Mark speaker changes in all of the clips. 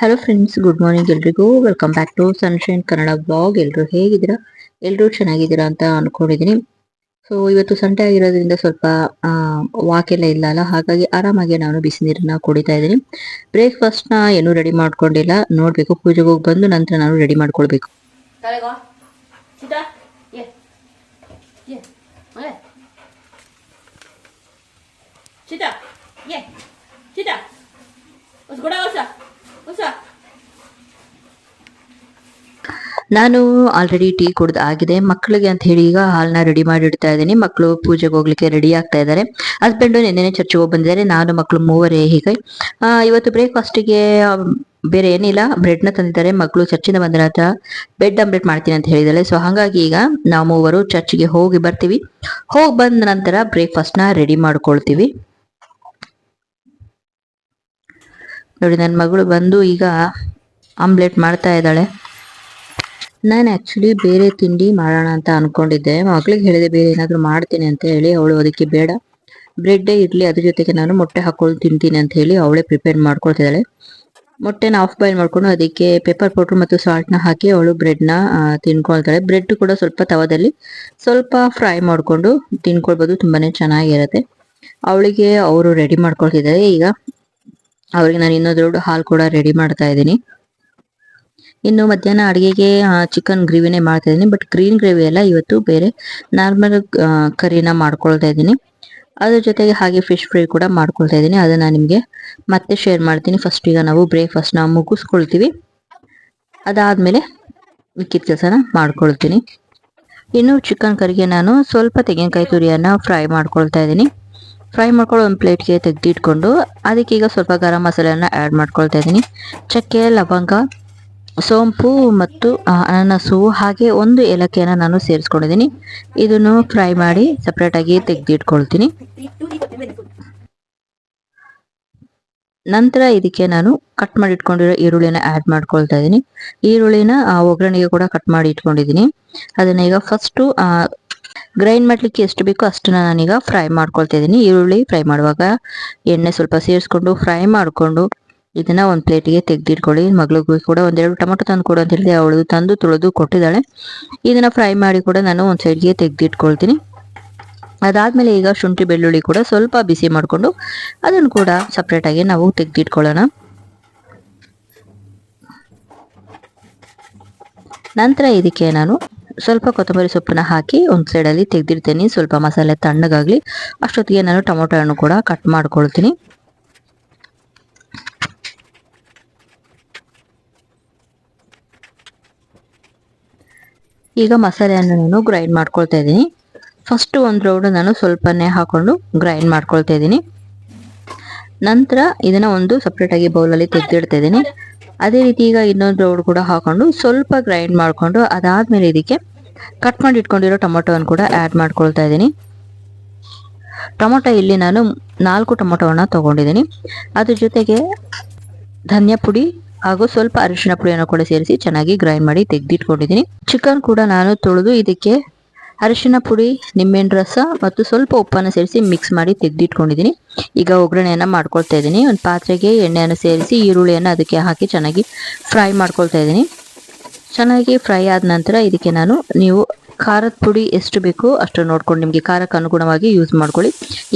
Speaker 1: Hello friends good morning ಎಲ್ರಿಗೂ. Welcome back to sunshine Kannada blog ಎಲ್ಲರೂ ಹೇಗಿದ್ದೀರಾ? ಎಲ್ಲರೂ ಚೆನ್ನಾಗಿದ್ದೀರಾ ಅಂತ ಅನ್ಕೊಂಡಿದೀನಿ ಸೊ ಇವತ್ತು ಸಂಡೆ ಆಗಿರೋದ್ರಿಂದ ಸ್ವಲ್ಪ ವಾಕ್ ಎಲ್ಲ ಇಲ್ಲ ಅಲ್ಲ. ಹಾಗಾಗಿ ಆರಾಮಾಗಿ ನಾನು ಬಿಸಿ ನೀರನ್ನ ಕುಡಿತಾ ಇದ್ದೀನಿ. ಬ್ರೇಕ್ಫಾಸ್ಟ್ನ ಏನೂ ರೆಡಿ ಮಾಡ್ಕೊಂಡಿಲ್ಲ. ನೋಡ್ಬೇಕು, ಪೂಜೆಗೆ ಹೋಗಿ ಬಂದು ನಂತರ ನಾನು ರೆಡಿ ಮಾಡ್ಕೊಳ್ಬೇಕು.
Speaker 2: 잘
Speaker 1: ನಾನು ಆಲ್ರೆಡಿ ಟೀ ಕುಡ್ದು ಆಗಿದೆ. ಮಕ್ಕಳಿಗೆ ಅಂತ ಹೇಳಿ ಈಗ ಹಾಲ್ನ ರೆಡಿ ಮಾಡಿ ಇಡ್ತಾ ಇದ್ದೀನಿ. ಮಕ್ಕಳು ಪೂಜೆಗೆ ಹೋಗ್ಲಿಕ್ಕೆ ರೆಡಿ ಆಗ್ತಾ ಇದ್ದಾರೆ. ಹಸ್ಬೆಂಡು ನಿನ್ನೆ ಚರ್ಚೆಗೆ ಬಂದಿದ್ದಾರೆ. ನಾನು ಮಕ್ಕಳು ಮೂವರೇ ಹೀಗೆ. ಇವತ್ತು ಬ್ರೇಕ್ಫಾಸ್ಟಿಗೆ ಬೇರೆ ಏನಿಲ್ಲ. ಬ್ರೆಡ್ನ ತಂದಿದ್ದಾರೆ. ಮಕ್ಕಳು ಚರ್ಚಿನ ಬಂದ ಬೆಡ್ ಅಂಬ್ರೆಡ್ ಮಾಡ್ತೀನಿ ಅಂತ ಹೇಳಿದಾಳೆ ಸೊ ಹಾಗಾಗಿ ಈಗ ನಾವು ಮೂವರು ಚರ್ಚ್ಗೆ ಹೋಗಿ ಬರ್ತೀವಿ. ಹೋಗಿ ಬಂದ ನಂತರ ಬ್ರೇಕ್ಫಾಸ್ಟ್ನ ರೆಡಿ ಮಾಡ್ಕೊಳ್ತೀವಿ. ನೋಡಿ ನನ್ನ ಮಗಳು ಬಂದು ಈಗ ಆಮ್ಲೆಟ್ ಮಾಡ್ತಾ ಇದ್ದಾಳೆ. ನಾನು ಆ್ಯಕ್ಚುಲಿ ಬೇರೆ ತಿಂಡಿ ಮಾಡೋಣ ಅಂತ ಅಂದ್ಕೊಂಡಿದ್ದೆ ಮಗಳಿಗೆ ಹೇಳಿದೆ, ಬೇರೆ ಏನಾದರೂ ಮಾಡ್ತೀನಿ ಅಂತ ಹೇಳಿ, ಅವಳು ಅದಕ್ಕೆ ಬೇಡ. ಬ್ರೆಡ್ಡೇ ಇರಲಿ, ಅದ್ರ ಜೊತೆಗೆ ನಾನು ಮೊಟ್ಟೆ ಹಾಕೊಂಡು ತಿಂತೀನಿ ಅಂತ ಹೇಳಿ ಅವಳೇ ಪ್ರಿಪೇರ್ ಮಾಡ್ಕೊಳ್ತಿದ್ದಾಳೆ. ಮೊಟ್ಟೆನ ಆಫ್ ಬಾಯ್ಲ್ ಮಾಡ್ಕೊಂಡು ಅದಕ್ಕೆ ಪೇಪರ್ ಪೌಡ್ರ್ ಮತ್ತು ಸಾಲ್ಟ್ನ ಹಾಕಿ ಅವಳು ಬ್ರೆಡ್ನ ತಿನ್ಕೊಳ್ತಾಳೆ. ಬ್ರೆಡ್ ಕೂಡ ಸ್ವಲ್ಪ ತವದಲ್ಲಿ ಸ್ವಲ್ಪ ಫ್ರೈ ಮಾಡಿಕೊಂಡು ತಿನ್ಕೊಳ್ಬೋದು ತುಂಬಾ ಚೆನ್ನಾಗಿರುತ್ತೆ. ಅವಳಿಗೆ ಅವರು ರೆಡಿ ಮಾಡ್ಕೊಳ್ತಿದ್ದಾರೆ. ಈಗ ಅವ್ರಿಗೆ ನಾನು ಇನ್ನೊಂದು ದೊಡ್ಡ ಹಾಲು ಕೂಡ ರೆಡಿ ಮಾಡ್ತಾ ಇದ್ದೀನಿ. ಇನ್ನು ಮಧ್ಯಾಹ್ನ ಅಡುಗೆಗೆ ಚಿಕನ್ ಗ್ರೇವಿನೇ ಮಾಡ್ತಾ ಇದ್ದೀನಿ. ಬಟ್ ಗ್ರೀನ್ ಗ್ರೇವಿ ಎಲ್ಲ ಇವತ್ತು ಬೇರೆ ನಾರ್ಮಲ್ ಕರಿನ ಮಾಡ್ಕೊಳ್ತಾ ಇದ್ದೀನಿ. ಅದ್ರ ಜೊತೆಗೆ ಹಾಗೆ ಫಿಶ್ ಫ್ರೈ ಕೂಡ ಮಾಡ್ಕೊಳ್ತಾ ಇದ್ದೀನಿ. ಅದನ್ನ ನಿಮಗೆ ಮತ್ತೆ ಶೇರ್ ಮಾಡ್ತೀನಿ. ಫಸ್ಟ್ ಈಗ ನಾವು ಬ್ರೇಕ್ಫಾಸ್ಟ್ ನಾವು ಮುಗಿಸ್ಕೊಳ್ತೀವಿ. ಅದಾದಮೇಲೆ ಮಿಕ್ಕಿದ ಕೆಲಸನ ಮಾಡ್ಕೊಳ್ತೀನಿ. ಇನ್ನು ಚಿಕನ್ ಕರಿಗೆ ನಾನು ಸ್ವಲ್ಪ ತೆಂಗಿನಕಾಯಿ ತುರಿಯನ್ನ ಫ್ರೈ ಮಾಡ್ಕೊಳ್ತಾ ಇದ್ದೀನಿ. ಫ್ರೈ ಮಾಡ್ಕೊಳ್ಳೋ ಒಂದು ಪ್ಲೇಟ್ಗೆ ತೆಗೆದಿಟ್ಕೊಂಡು ಅದಕ್ಕೆ ಈಗ ಸ್ವಲ್ಪ ಗರಂ ಮಸಾಲೆಯನ್ನು ಆ್ಯಡ್ ಮಾಡ್ಕೊಳ್ತಾ ಇದ್ದೀನಿ. ಚಕ್ಕೆ, ಲವಂಗ, ಸೋಂಪು ಮತ್ತು ಅನಾನಸು ಹಾಗೆ ಒಂದು ಏಲಕ್ಕಿಯನ್ನು ನಾನು ಸೇರಿಸ್ಕೊಂಡಿದ್ದೀನಿ. ಇದನ್ನು ಫ್ರೈ ಮಾಡಿ ಸಪ್ರೇಟಾಗಿ ತೆಗೆದಿಟ್ಕೊಳ್ತೀನಿ. ನಂತರ ಇದಕ್ಕೆ ನಾನು ಕಟ್ ಮಾಡಿ ಇಟ್ಕೊಂಡಿರೋ ಈರುಳ್ಳಿನ ಆ್ಯಡ್ ಮಾಡ್ಕೊಳ್ತಾ ಇದ್ದೀನಿ. ಈರುಳ್ಳಿನ ಒಗ್ಗರಣೆಗೆ ಕೂಡ ಕಟ್ ಮಾಡಿ ಇಟ್ಕೊಂಡಿದ್ದೀನಿ. ಅದನ್ನ ಈಗ ಫಸ್ಟು ಗ್ರೈಂಡ್ ಮಾಡಲಿಕ್ಕೆ ಎಷ್ಟು ಬೇಕೋ ಅಷ್ಟು ನಾನೀಗ ಫ್ರೈ ಮಾಡ್ಕೊಳ್ತಾ ಇದ್ದೀನಿ. ಈರುಳ್ಳಿ ಫ್ರೈ ಮಾಡುವಾಗ ಎಣ್ಣೆ ಸ್ವಲ್ಪ ಸೇರಿಸ್ಕೊಂಡು ಫ್ರೈ ಮಾಡಿಕೊಂಡು ಇದನ್ನ ಒಂದು ಪ್ಲೇಟಿಗೆ ತೆಗೆದಿಟ್ಕೊಳ್ಳಿ. ಮಗಳಿಗೂ ಕೂಡ ಒಂದೆರಡು ಟೊಮೊಟೊ ತಂದು ಕೊಡು ಅಂತ ಹೇಳಿದೆ. ಅವಳು ತಂದು ತೊಳೆದು ಕೊಟ್ಟಿದ್ದಾಳೆ. ಇದನ್ನ ಫ್ರೈ ಮಾಡಿ ಕೂಡ ನಾನು ಒಂದು ಸೈಡ್ಗೆ ತೆಗೆದಿಟ್ಕೊಳ್ತೀನಿ. ಅದಾದ್ಮೇಲೆ ಈಗ ಶುಂಠಿ ಬೆಳ್ಳುಳ್ಳಿ ಕೂಡ ಸ್ವಲ್ಪ ಬಿಸಿ ಮಾಡಿಕೊಂಡು ಅದನ್ನು ಕೂಡ ಸಪ್ರೇಟಾಗಿ ನಾವು ತೆಗೆದಿಟ್ಕೊಳ್ಳೋಣ. ನಂತರ ಇದಕ್ಕೆ ನಾನು ಸ್ವಲ್ಪ ಕೊತ್ತಂಬರಿ ಸೊಪ್ಪನ್ನ ಹಾಕಿ ಒಂದು ಸೈಡಲ್ಲಿ ತೆಗೆದಿರ್ತೇನೆ ಸ್ವಲ್ಪ ಮಸಾಲೆ ತಣ್ಣಗಾಗ್ಲಿ ಅಷ್ಟೊತ್ತಿಗೆ ನಾನು ಟೊಮೊಟೊ ಹಣ್ಣು ಕೂಡ ಕಟ್ ಮಾಡ್ಕೊಳ್ತೀನಿ. ಈಗ ಮಸಾಲೆಯನ್ನು ನಾನು ಗ್ರೈಂಡ್ ಮಾಡ್ಕೊಳ್ತಾ ಇದ್ದೀನಿ. ಫಸ್ಟ್ ಒಂದು ರೌಂಡ್ ನಾನು ಸ್ವಲ್ಪನೇ ಹಾಕೊಂಡು ಗ್ರೈಂಡ್ ಮಾಡ್ಕೊಳ್ತಾ ಇದ್ದೀನಿ. ನಂತರ ಇದನ್ನ ಒಂದು ಸಪ್ರೇಟ್ ಆಗಿ ಬೌಲಲ್ಲಿ ತೆಗೆದಿಡ್ತಾ ಇದ್ದೀನಿ. ಅದೇ ರೀತಿ ಈಗ ಇನ್ನೊಂದು ರೌಂಡ್ ಕೂಡ ಹಾಕೊಂಡು ಸ್ವಲ್ಪ ಗ್ರೈಂಡ್ ಮಾಡ್ಕೊಂಡು ಅದಾದ್ಮೇಲೆ ಇದಕ್ಕೆ ಕಟ್ ಮಾಡಿ ಇಟ್ಕೊಂಡಿರೋ ಟೊಮೊಟೊವನ್ನು ಕೂಡ ಆ್ಯಡ್ ಮಾಡ್ಕೊಳ್ತಾ ಇದ್ದೀನಿ. ಟೊಮೊಟೊ ಇಲ್ಲಿ ನಾನು ನಾಲ್ಕು ಟೊಮೊಟೊವನ್ನು ತೊಗೊಂಡಿದ್ದೀನಿ. ಅದ್ರ ಜೊತೆಗೆ ಧನಿಯಾ ಪುಡಿ ಹಾಗೂ ಸ್ವಲ್ಪ ಅರಿಶಿನ ಪುಡಿಯನ್ನು ಕೂಡ ಸೇರಿಸಿ ಚೆನ್ನಾಗಿ ಗ್ರೈಂಡ್ ಮಾಡಿ ತೆಗೆದಿಟ್ಕೊಂಡಿದ್ದೀನಿ. ಚಿಕನ್ ಕೂಡ ನಾನು ತೊಳೆದು ಇದಕ್ಕೆ ಅರಿಶಿನ ಪುಡಿ, ನಿಂಬೆಹಣ್ಣು ರಸ ಮತ್ತು ಸ್ವಲ್ಪ ಉಪ್ಪನ್ನು ಸೇರಿಸಿ ಮಿಕ್ಸ್ ಮಾಡಿ ತೆಗೆದಿಟ್ಕೊಂಡಿದ್ದೀನಿ. ಈಗ ಒಗ್ಗರಣೆಯನ್ನು ಮಾಡ್ಕೊಳ್ತಾ ಇದ್ದೀನಿ. ಒಂದು ಪಾತ್ರೆಗೆ ಎಣ್ಣೆಯನ್ನು ಸೇರಿಸಿ ಈರುಳ್ಳಿಯನ್ನು ಅದಕ್ಕೆ ಹಾಕಿ ಚೆನ್ನಾಗಿ ಫ್ರೈ ಮಾಡ್ಕೊಳ್ತಾ ಇದ್ದೀನಿ. ಚೆನ್ನಾಗಿ ಫ್ರೈ ಆದ ನಂತರ ಇದಕ್ಕೆ ನಾನು ನೀವು ಖಾರದ ಪುಡಿ ಎಷ್ಟು ಬೇಕೋ ಅಷ್ಟು ನೋಡ್ಕೊಂಡು ನಿಮಗೆ ಖಾರಕ್ಕೆ ಅನುಗುಣವಾಗಿ ಯೂಸ್ ಮಾಡ್ಕೊಳ್ಳಿ.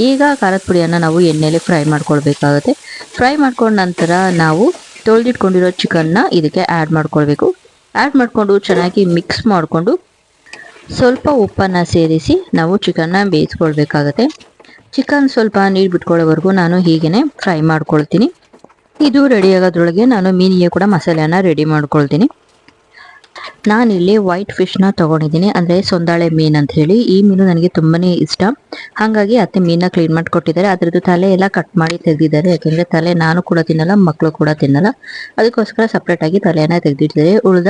Speaker 1: ಈಗ ಖಾರದ ಪುಡಿಯನ್ನು ನಾವು ಎಣ್ಣೆಯಲ್ಲಿ ಫ್ರೈ ಮಾಡ್ಕೊಳ್ಬೇಕಾಗುತ್ತೆ. ಫ್ರೈ ಮಾಡ್ಕೊಂಡ ನಂತರ ನಾವು ತೊಳೆದಿಟ್ಕೊಂಡಿರೋ ಚಿಕನ್ನ ಇದಕ್ಕೆ ಆ್ಯಡ್ ಮಾಡ್ಕೊಳ್ಬೇಕು. ಆ್ಯಡ್ ಮಾಡಿಕೊಂಡು ಚೆನ್ನಾಗಿ ಮಿಕ್ಸ್ ಮಾಡಿಕೊಂಡು ಸ್ವಲ್ಪ ಉಪ್ಪನ್ನು ಸೇರಿಸಿ ನಾವು ಚಿಕನ್ನ ಬೇಯಿಸ್ಕೊಳ್ಬೇಕಾಗತ್ತೆ. ಚಿಕನ್ ಸ್ವಲ್ಪ ನೀರು ಬಿಟ್ಕೊಳ್ಳೋವರೆಗೂ ನಾನು ಹೀಗೇ ಫ್ರೈ ಮಾಡ್ಕೊಳ್ತೀನಿ. ಇದು ರೆಡಿಯಾಗೋದ್ರೊಳಗೆ ನಾನು ಮೀನಿಗೆ ಕೂಡ ಮಸಾಲೆಯನ್ನು ರೆಡಿ ಮಾಡ್ಕೊಳ್ತೀನಿ. ನಾನಿಲ್ಲಿ ವೈಟ್ ಫಿಶ್ನ ತಗೊಂಡಿದ್ದೀನಿ. ಅಂದರೆ ಸೊಂದಾಳೆ ಮೀನು ಅಂತ ಹೇಳಿ. ಈ ಮೀನು ನನಗೆ ತುಂಬಾನೇ ಇಷ್ಟ. ಹಾಗಾಗಿ ಅತ್ತೆ ಮೀನನ್ನ ಕ್ಲೀನ್ ಮಾಡಿ ಕೊಟ್ಟಿದ್ದಾರೆ ಅದ್ರದ್ದು ತಲೆ ಎಲ್ಲ ಕಟ್ ಮಾಡಿ ತೆಗೆದಿದ್ದಾರೆ. ಯಾಕೆಂದರೆ ತಲೆ ನಾನು ಕೂಡ ತಿನ್ನಲ್ಲ ಮಕ್ಕಳು ಕೂಡ ತಿನ್ನಲ್ಲ. ಅದಕ್ಕೋಸ್ಕರ ಸಪ್ರೇಟಾಗಿ ತಲೆಯನ್ನು ತೆಗೆದಿಟ್ಟಿದ್ದಾರೆ. ಉಳಿದ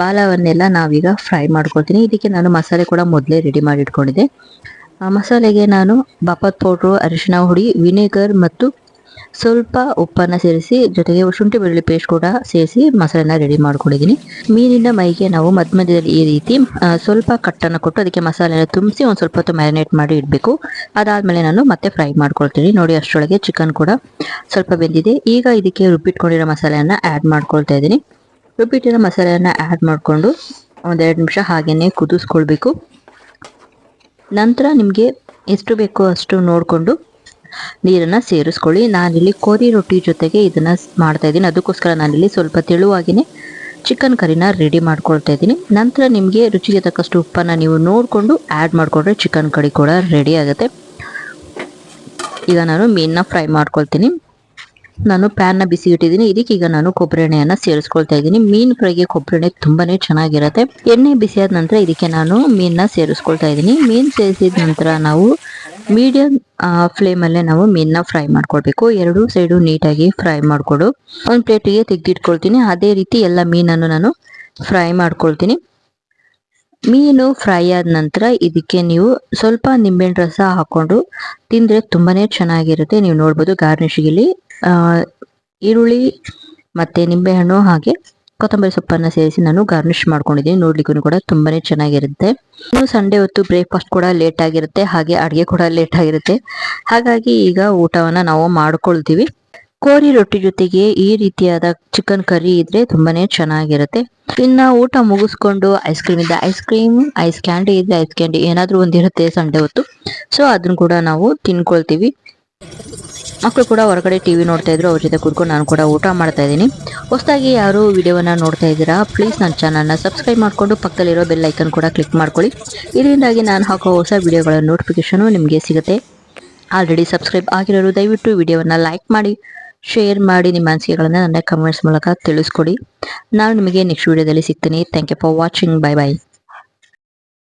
Speaker 1: ಬಾಲವನ್ನೆಲ್ಲ ನಾವೀಗ ಫ್ರೈ ಮಾಡ್ಕೊಳ್ತೀನಿ. ಇದಕ್ಕೆ ನಾನು ಮಸಾಲೆ ಕೂಡ ಮೊದಲೇ ರೆಡಿ ಮಾಡಿ ಇಟ್ಕೊಂಡಿದ್ದೆ ಆ, ಮಸಾಲೆಗೆ ನಾನು ಬಾಪತ್ ಪೌಡ್ರು ಅರಿಶಿನ ಹುಡಿ ವಿನೆಗರ್ ಮತ್ತು ಸ್ವಲ್ಪ ಉಪ್ಪನ್ನು ಸೇರಿಸಿ, ಜೊತೆಗೆ ಶುಂಠಿ ಬೆಳ್ಳುಳ್ಳಿ ಪೇಸ್ಟ್ ಕೂಡ ಸೇರಿಸಿ ಮಸಾಲೆನ ರೆಡಿ ಮಾಡ್ಕೊಂಡಿದ್ದೀನಿ. ಮೀನಿನ ಮೈಗೆ ನಾವು ಮಧ್ಯ ಮಧ್ಯದಲ್ಲಿ ಈ ರೀತಿ ಸ್ವಲ್ಪ ಕಟ್ಟನ್ನು ಕೊಟ್ಟು ಅದಕ್ಕೆ ಮಸಾಲೆನ ತುಂಬಿಸಿ ಒಂದು ಸ್ವಲ್ಪ ಹೊತ್ತು ಮ್ಯಾರಿನೇಟ್ ಮಾಡಿ ಇಡಬೇಕು. ಅದಾದಮೇಲೆ ನಾನು ಮತ್ತೆ ಫ್ರೈ ಮಾಡ್ಕೊಳ್ತೀನಿ. ನೋಡಿ ಅಷ್ಟರೊಳಗೆ ಚಿಕನ್ ಕೂಡ ಸ್ವಲ್ಪ ಬೆಂದಿದೆ. ಈಗ ಇದಕ್ಕೆ ರುಬ್ಬಿಟ್ಕೊಂಡಿರೋ ಮಸಾಲೆಯನ್ನು ಆ್ಯಡ್ ಮಾಡ್ಕೊಳ್ತಾ ಇದ್ದೀನಿ. ರುಬ್ಬಿಟ್ಟಿರೋ ಮಸಾಲೆಯನ್ನು ಆ್ಯಡ್ ಮಾಡಿಕೊಂಡು ಒಂದೆರಡು ನಿಮಿಷ ಹಾಗೆಯೇ ಕುದಿಸ್ಕೊಳ್ಬೇಕು. ನಂತರ ನಿಮಗೆ ಎಷ್ಟು ಬೇಕೋ ಅಷ್ಟು ನೋಡಿಕೊಂಡು ನೀರನ್ನು ಸೇರಿಸ್ಕೊಳ್ಳಿ. ನಾನಿಲ್ಲಿ ಕೋರಿ ರೊಟ್ಟಿ ಜೊತೆಗೆ ಇದನ್ನು ಮಾಡ್ತಾ ಇದ್ದೀನಿ. ಅದಕ್ಕೋಸ್ಕರ ನಾನಿಲ್ಲಿ ಸ್ವಲ್ಪ ತೆಳುವಾಗಿನೇ ಚಿಕನ್ ಕರಿನ ರೆಡಿ ಮಾಡ್ಕೊಳ್ತಾ ಇದ್ದೀನಿ. ನಂತರ ನಿಮಗೆ ರುಚಿಗೆ ತಕ್ಕಷ್ಟು ಉಪ್ಪನ್ನ ನೀವು ನೋಡಿಕೊಂಡು ಆ್ಯಡ್ ಮಾಡಿಕೊಂಡ್ರೆ ಚಿಕನ್ ಕಡಿ ಕೂಡ ರೆಡಿ ಆಗುತ್ತೆ. ಈಗ ನಾನು ಮೀನನ್ನ ಫ್ರೈ ಮಾಡ್ಕೊಳ್ತೀನಿ. ನಾನು ಪ್ಯಾನ್ನ ಬಿಸಿ ಇಟ್ಟಿದ್ದೀನಿ. ಇದಕ್ಕೆ ಈಗ ನಾನು ಕೊಬ್ಬರಿ ಎಣ್ಣೆಯನ್ನು ಸೇರಿಸ್ಕೊಳ್ತಾ ಇದ್ದೀನಿ. ಮೀನು ಫ್ರೈಗೆ ಕೊಬ್ಬರಿ ಎಣ್ಣೆ ತುಂಬಾನೇ ಚೆನ್ನಾಗಿರುತ್ತೆ. ಎಣ್ಣೆ ಬಿಸಿಯಾದ ನಂತರ ಇದಕ್ಕೆ ನಾನು ಮೀನನ್ನ ಸೇರಿಸ್ಕೊಳ್ತಾ ಇದ್ದೀನಿ. ಮೀನು ಸೇರಿಸಿದ ನಂತರ ನಾವು ಮೀಡಿಯಂ ಫ್ಲೇಮಲ್ಲೇ ನಾವು ಮೀನನ್ನ ಫ್ರೈ ಮಾಡ್ಕೊಳ್ಬೇಕು ಎರಡು ಸೈಡು ನೀಟಾಗಿ ಫ್ರೈ ಮಾಡಿಕೊಡು. ಒಂದು ಪ್ಲೇಟಿಗೆ ತೆಗೆದಿಟ್ಕೊಳ್ತೀನಿ. ಅದೇ ರೀತಿ ಎಲ್ಲ ಮೀನನ್ನು ನಾನು ಫ್ರೈ ಮಾಡ್ಕೊಳ್ತೀನಿ. ಮೀನು ಫ್ರೈ ಆದ ನಂತರ ಇದಕ್ಕೆ ನೀವು ಸ್ವಲ್ಪ ನಿಂಬೆಹಣ್ಣು ರಸ ಹಾಕೊಂಡು ತಿಂದರೆ ತುಂಬಾನೇ ಚೆನ್ನಾಗಿರುತ್ತೆ. ನೀವು ನೋಡ್ಬೋದು ಗಾರ್ನಿಷಿಗೆ ಇಲ್ಲಿ ಈರುಳ್ಳಿ ಮತ್ತೆ ನಿಂಬೆಹಣ್ಣು ಹಾಗೆ ಕೊತ್ತಂಬರಿ ಸೊಪ್ಪನ್ನು ಸೇರಿಸಿ ನಾನು ಗಾರ್ನಿಷ್ ಮಾಡ್ಕೊಂಡಿದ್ದೀನಿ. ನೋಡ್ಲಿಕ್ಕೂ ಕೂಡ ತುಂಬಾನೇ ಚೆನ್ನಾಗಿರುತ್ತೆ. ಇನ್ನು ಸಂಡೇ ಹೊತ್ತು ಬ್ರೇಕ್ಫಾಸ್ಟ್ ಕೂಡ ಲೇಟ್ ಆಗಿರುತ್ತೆ. ಹಾಗೆ ಅಡುಗೆ ಕೂಡ ಲೇಟ್ ಆಗಿರುತ್ತೆ. ಹಾಗಾಗಿ ಈಗ ಊಟವನ್ನ ನಾವು ಮಾಡ್ಕೊಳ್ತೀವಿ. ಕೋರಿ ರೊಟ್ಟಿ ಜೊತೆಗೆ ಈ ರೀತಿಯಾದ ಚಿಕನ್ ಕರಿ ಇದ್ರೆ ತುಂಬಾನೇ ಚೆನ್ನಾಗಿರುತ್ತೆ. ಇನ್ನ ಊಟ ಮುಗಿಸ್ಕೊಂಡು ಐಸ್ ಕ್ರೀಮ್ ಇದ್ದ ಐಸ್ ಕ್ರೀಮ್ ಐಸ್ ಕ್ಯಾಂಡಿ ಇದ್ರೆ ಐಸ್ ಕ್ಯಾಂಡಿ ಏನಾದ್ರೂ ಒಂದಿರುತ್ತೆ ಸಂಡೆ ಹೊತ್ತು. ಸೊ ಅದನ್ನ ಕೂಡ ನಾವು ತಿನ್ಕೊಳ್ತೀವಿ. ಮಕ್ಕಳು ಕೂಡ ಹೊರಗಡೆ ಟಿವಿ ನೋಡ್ತಾ ಇದ್ರು, ಅವ್ರ ಜೊತೆ ಕೂತ್ಕೊಂಡು ನಾನು ಕೂಡ ಊಟ ಮಾಡ್ತಾ ಇದ್ದೀನಿ. ಹೊಸದಾಗಿ ಯಾರು ವಿಡಿಯೋವನ್ನ ನೋಡ್ತಾ ಇದ್ದೀರಾ ಪ್ಲೀಸ್ ನನ್ನ ಚಾನಲ್ನ ಸಬ್ಸ್ಕ್ರೈಬ್ ಮಾಡಿಕೊಂಡು ಪಕ್ಕದಲ್ಲಿರೋ ಬೆಲ್ ಐಕನ್ ಕೂಡ ಕ್ಲಿಕ್ ಮಾಡ್ಕೊಳ್ಳಿ. ಇದರಿಂದಾಗಿ ನಾನು ಹಾಕೋ ಹೊಸ ವಿಡಿಯೋಗಳ ನೋಟಿಫಿಕೇಷನು ನಿಮಗೆ ಸಿಗುತ್ತೆ. ಆಲ್ರೆಡಿ ಸಬ್ಸ್ಕ್ರೈಬ್ ಆಗಿರೋರು ದಯವಿಟ್ಟು ವಿಡಿಯೋವನ್ನು ಲೈಕ್ ಮಾಡಿ ಶೇರ್ ಮಾಡಿ, ನಿಮ್ಮ ಅನಿಸಿಕೆಗಳನ್ನು ನನ್ನ ಕಮೆಂಟ್ಸ್ ಮೂಲಕ ತಿಳಿಸ್ಕೊಡಿ. ನಾನು ನಿಮಗೆ ನೆಕ್ಸ್ಟ್ ವಿಡಿಯೋದಲ್ಲಿ ಸಿಗ್ತೀನಿ. Thank you for watching bye bye